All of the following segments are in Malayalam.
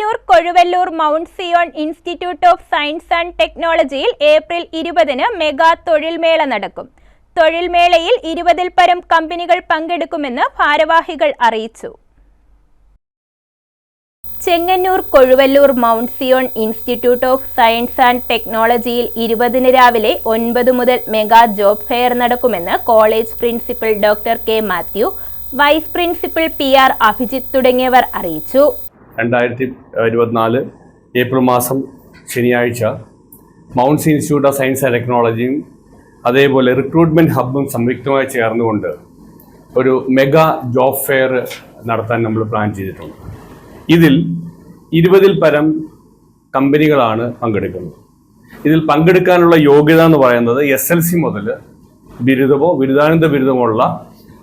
Chengannur Kozhuvalloor Mount Zion Institute of Science and ടെക്നോളജിയിൽ ഏപ്രിൽ ഇരുപതിന് മെഗാ തൊഴിൽമേള നടക്കും. തൊഴിൽമേളയിൽ ഇരുപതിൽ പരം കമ്പനികൾ പങ്കെടുക്കുമെന്ന് ഭാരവാഹികൾ അറിയിച്ചു. Chengannur Kozhuvalloor Mount Zion Institute of Science and ടെക്നോളജിയിൽ ഇരുപതിന് രാവിലെ ഒൻപത് മുതൽ മെഗാ ജോബ് ഫെയർ നടക്കുമെന്ന് college principal doctor K Mathew vice principal P R Abhijith തുടങ്ങിയവർ അറിയിച്ചു. രണ്ടായിരത്തി ഇരുപത്തിനാല് ഏപ്രിൽ മാസം ശനിയാഴ്ച Mounts Institute of Science and ടെക്നോളജിയും അതേപോലെ റിക്രൂട്ട്മെന്റ് ഹബ്ബും സംയുക്തമായി ചേർന്നുകൊണ്ട് ഒരു മെഗാ ജോബ് ഫെയർ നടത്താൻ നമ്മൾ പ്ലാൻ ചെയ്തിട്ടുണ്ട്. ഇതിൽ ഇരുപതിൽ പരം കമ്പനികളാണ് പങ്കെടുക്കുന്നത്. ഇതിൽ പങ്കെടുക്കാനുള്ള യോഗ്യത എന്ന് പറയുന്നത് എസ് എൽ സി മുതൽ ബിരുദമോ ബിരുദാനന്ദ ബിരുദമുള്ള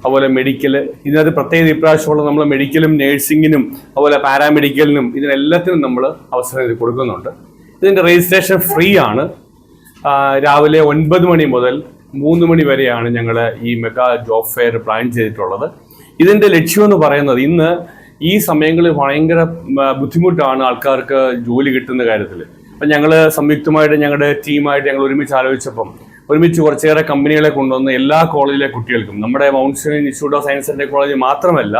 അതുപോലെ മെഡിക്കൽ ഇതിനകത്ത് പ്രത്യേക ഇപ്രാവശ്യമുള്ള നമ്മൾ മെഡിക്കലും നേഴ്സിങ്ങിനും അതുപോലെ പാരാമെഡിക്കലിനും ഇതിനെല്ലാത്തിനും നമ്മൾ അവസരം ഇത് കൊടുക്കുന്നുണ്ട്. ഇതിന്റെ രജിസ്ട്രേഷൻ ഫ്രീ ആണ്. രാവിലെ ഒൻപത് മണി മുതൽ മൂന്ന് മണി വരെയാണ് ഞങ്ങൾ ഈ മെഗാ ജോബ് ഫെയർ പ്ലാൻ ചെയ്തിട്ടുള്ളത്. ഇതിന്റെ ലക്ഷ്യം എന്ന് പറയുന്നത് ഇന്ന് ഈ സമയങ്ങളിൽ ഭയങ്കര ബുദ്ധിമുട്ടാണ് ആൾക്കാർക്ക് ജോലി കിട്ടുന്ന കാര്യത്തിൽ അപ്പം ഞങ്ങൾ സംയുക്തമായിട്ട് ഞങ്ങളുടെ ടീമായിട്ട് ഞങ്ങൾ ഒരുമിച്ച് ആലോചിച്ചപ്പം ഒരുമിച്ച് കുറച്ചേറെ കമ്പനികളെ കൊണ്ടുവന്ന് എല്ലാ കോളേജിലെ കുട്ടികൾക്കും നമ്മുടെ Mount Zion Institute of Science and Technology മാത്രമല്ല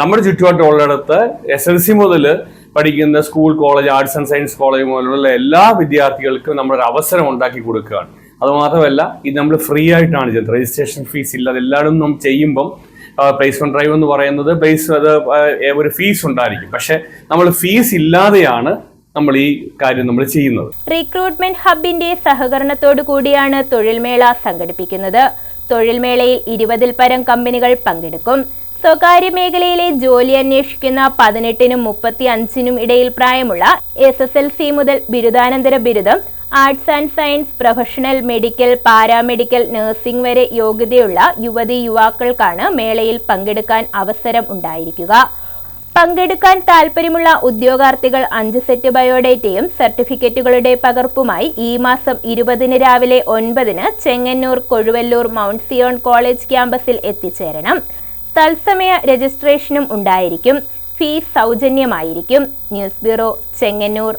നമ്മുടെ ചുറ്റുപാട്ടുള്ളിടത്ത് എസ് എൽ സി മുതൽ പഠിക്കുന്ന school college arts and science college മുതലുള്ള എല്ലാ വിദ്യാർത്ഥികൾക്കും നമ്മളൊരു അവസരം ഉണ്ടാക്കി കൊടുക്കുകയാണ്. അതുമാത്രമല്ല ഇത് നമ്മൾ ഫ്രീ ആയിട്ടാണ് ചെയ്യുന്നത്. രജിസ്ട്രേഷൻ ഫീസ് ഇല്ല അതെല്ലാവരും നമ്മൾ ചെയ്യുമ്പം പ്ലേസ്മെന്റ് ഡ്രൈവ് എന്ന് പറയുന്നത് പ്ലേസ് അത് ഒരു ഫീസ് ഉണ്ടായിരിക്കും. പക്ഷെ നമ്മൾ ഫീസ് ഇല്ലാതെയാണ് നമ്മൾ ഈ കാര്യം നമ്മൾ ചെയ്യുന്നത്. റിക്രൂട്ട്മെന്റ് ഹബിന്റെ സഹകരണത്തോടു കൂടിയാണ് തൊഴിൽമേള സംഘടിപ്പിക്കുന്നത്. തൊഴിൽമേളയിൽ ഇരുപതിൽ പരം കമ്പനികൾ പങ്കെടുക്കും. സ്വകാര്യ മേഖലയിലെ ജോലി അന്വേഷിക്കുന്ന പതിനെട്ടിനും മുപ്പത്തി അഞ്ചിനും ഇടയിൽ പ്രായമുള്ള എസ് എസ് എൽ സി മുതൽ ബിരുദാനന്തര ബിരുദം arts and science professional medical paramedical nursing വരെ യോഗ്യതയുള്ള യുവതി യുവാക്കൾക്കാണ് മേളയിൽ പങ്കെടുക്കാൻ അവസരം ഉണ്ടായിരിക്കുക. പങ്കെടുക്കാൻ താൽപ്പര്യമുള്ള ഉദ്യോഗാർത്ഥികൾ അഞ്ച് സെറ്റ് ബയോഡേറ്റയും സർട്ടിഫിക്കറ്റുകളുടെ പകർപ്പുമായി ഈ മാസം ഇരുപതിന് രാവിലെ ഒൻപതിന് Chengannur Kozhuvalloor Mount Zion college ക്യാമ്പസിൽ എത്തിച്ചേരണം. തത്സമയ രജിസ്ട്രേഷനും ഉണ്ടായിരിക്കും. ഫീസ് സൗജന്യമായിരിക്കും. News bureau Chengannur.